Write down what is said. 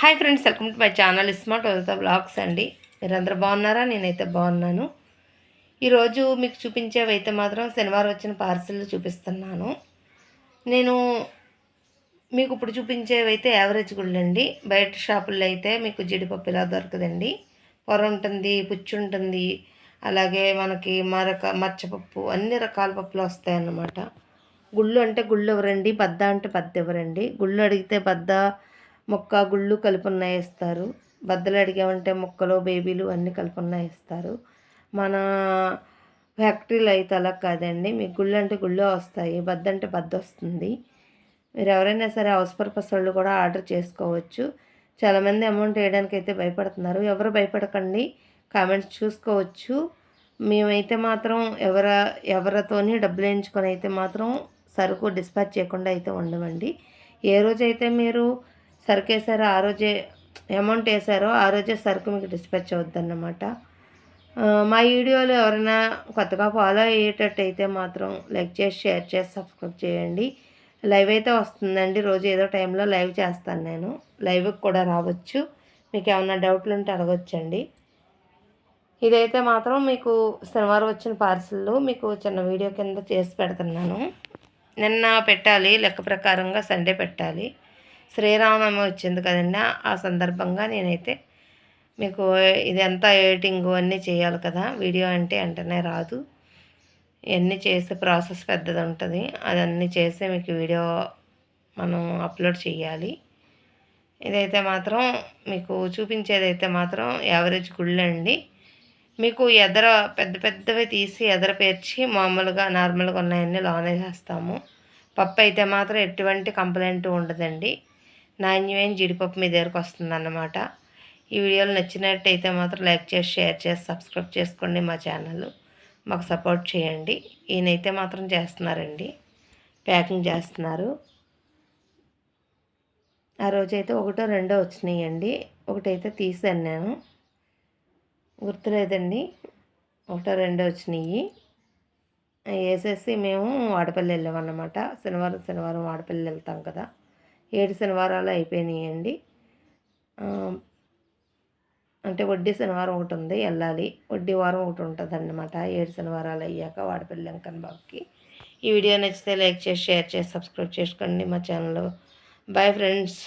Hi friends welcome to my channel smart Vaditha blogs అండి. మీరందరూ బాగున్నారా? నేనైతే బాగున్నాను. ఈరోజు మీకు చూపించేవి అయితే మాత్రం శనివారం వచ్చిన పార్సిల్ చూపిస్తున్నాను. నేను మీకు ఇప్పుడు చూపించేవి అయితే యావరేజ్ గుళ్ళు అండి. బయట షాపుల్లో అయితే మీకు జీడిపప్పు ఇలా దొరకదండి. పొర ఉంటుంది పుచ్చు ఉంటుంది అలాగే మనకి మరక మచ్చపప్పు అన్ని రకాల పప్పులు వస్తాయన్నమాట. గుళ్ళు అంటే గుళ్ళు ఎవరండి? బద్ద అంటే బద్ద ఎవరండి? గుళ్ళు అడిగితే బద్ద మొక్క గుళ్ళు కలుపున్న ఇస్తారు బద్దలు అడిగామంటే మొక్కలు బేబీలు అన్నీ కలుపున్న ఇస్తారు మన ఫ్యాక్టరీలు అయితే అలా కాదండి. మీకు గుళ్ళు అంటే గుళ్ళు వస్తాయి. బద్ద అంటే బద్ద వస్తుంది. మీరు ఎవరైనా సరే హౌస్ పర్పస్ వాళ్ళు కూడా ఆర్డర్ చేసుకోవచ్చు. చాలామంది అమౌంట్ వేయడానికి అయితే భయపడుతున్నారు. ఎవరు భయపడకండి. కామెంట్స్ చూసుకోవచ్చు. మేమైతే మాత్రం ఎవర ఎవరితోని డబ్బులు వేయించుకొని అయితే మాత్రం సరుకు డిస్పాచ్ చేయకుండా అయితే ఉండమండి. ఏ రోజైతే మీరు సరుకు వేసారో ఆ రోజే అమౌంట్ వేసారో ఆ రోజే సరుకు మీకు డిస్పాచ్ అవుద్దన్నమాట. మా వీడియోలు ఎవరైనా కొత్తగా ఫాలో అయ్యేటట్టు అయితే మాత్రం లైక్ చేసి షేర్ చేసి సబ్స్క్రైబ్ చేయండి. లైవ్ అయితే వస్తుందండి. రోజు ఏదో టైంలో లైవ్ చేస్తాను నేను. లైవ్కి కూడా రావచ్చు. మీకు ఏమైనా డౌట్లు ఉంటే అడగొచ్చండి. ఇదైతే మాత్రం మీకు శనివారం వచ్చిన పార్సిల్ మీకు చిన్న వీడియో కింద చేసి పెడుతున్నాను. నిన్న పెట్టాలి. లెక్క ప్రకారంగా సండే పెట్టాలి. శ్రీరామనవమి వచ్చింది కదండి ఆ సందర్భంగా నేనైతే మీకు ఇదంతా ఎడిటింగ్ అన్నీ చేయాలి కదా వీడియో అంటే వెంటనే రాదు. ఇవన్నీ చేసే ప్రాసెస్ పెద్దది ఉంటుంది అదన్నీ చేస్తే మీకు వీడియో మనం అప్లోడ్ చేయాలి ఇదైతే మాత్రం మీకు చూపించేదైతే మాత్రం యావరేజ్ గుళ్ళండి మీకు ఎదర పెద్ద పెద్దవి తీసి ఎదర పేర్చి మామూలుగా నార్మల్గా ఉన్నాయన్నీ లోనే చేస్తాము. పప్పు అయితే మాత్రం ఎటువంటి కంప్లైంట్ ఉండదండి. నాణ్యమైన జీడిపప్పు మీ దగ్గరకు వస్తుందన్నమాట. ఈ వీడియోలు నచ్చినట్టయితే మాత్రం లైక్ చేసి షేర్ చేసి సబ్స్క్రైబ్ చేసుకోండి మా ఛానల్ మాకు సపోర్ట్ చేయండి. ఈయనైతే మాత్రం చేస్తున్నారండి. ప్యాకింగ్ చేస్తున్నారు. ఆ రోజైతే ఒకటో రెండో వచ్చినాయండి. ఒకటైతే తీసాను నేను గుర్తులేదండి. ఒకటో రెండో వచ్చినాయి. వేసేసి మేము వాడపల్లి వెళ్ళామన్నమాట. శనివారం శనివారం వాడపల్లి వెళ్తాం కదా. ఏడు శనివారాలు అయిపోయినాయండి. అంటే వడ్డీ శనివారం ఒకటి ఉంది వెళ్ళాలి. వడ్డీ వారం ఒకటి ఉంటుంది అన్నమాట ఏడు శనివారాలు అయ్యాక వాడపల్లి వెంకన్న బాబుకి. ఈ వీడియో నచ్చితే లైక్ చేసి షేర్ చేసి సబ్స్క్రైబ్ చేసుకోండి మా ఛానల్. Bye friends.